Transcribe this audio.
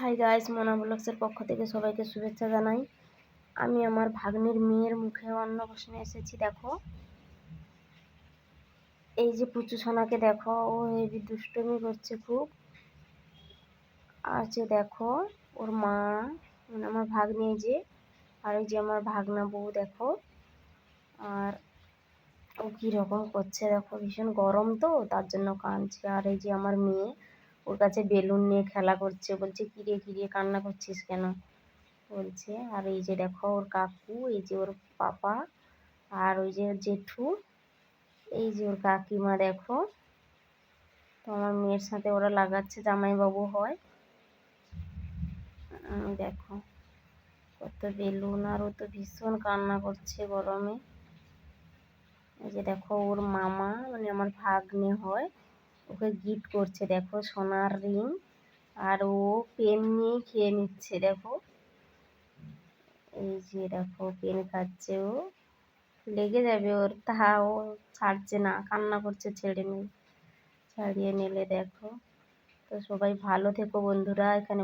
Hi guys Mona ব্লগসের পক্ষ থেকে সবাইকে শুভেচ্ছা জানাই। আমি আমার ভাগ্নির মেয়ের মুখে অন্ন বসনে এসেছি, দেখো। এই যে পুচু সোনাকে দেখো, ও হেবি দুষ্টমি করছে খুব। আর যে দেখো, ওর মা মানে আমার ভাগ্নি এই যে, আর এই যে আমার ভাগনা বউ, দেখো। আর ও কীরকম করছে, দেখো, ভীষণ গরম তো, তার জন্য কাঁদছে। আর এই যে আমার মেয়ে ওর কাছে বেলুন নিয়ে খেলা করছে, বলছে কিরে কিরে কান্না করছিস কেন? বলছে, আর এই যে দেখো ওর কাকু, এই যে ওর পাপা, আর ওই যে জেঠু, এই যে ওর কাকিমা দেখো, তো আমার মেয়ের সাথে ওরা লাগাচ্ছে, জামাইবাবু হয়। দেখো, কত বেলুন, আর ও তো ভীষণ কান্না করছে গরমে। এই যে দেখো ওর মামা মানে আমার ভাগ্নে হয়। ওকে গিফট করছে, দেখো সোনার রিং আর ও পেন নিয়ে খেয়ে নিচ্ছে, দেখো। এই যে দেখো পেন খাচ্ছে ও। লেগে যাবে ওর, তাও ছাড়ছে না, কান্না করছে ছেড়ে নিয়ে। ছাড়িয়ে নিলে দেখো। তো সবাই ভালো থেকো বন্ধুরা, এখানে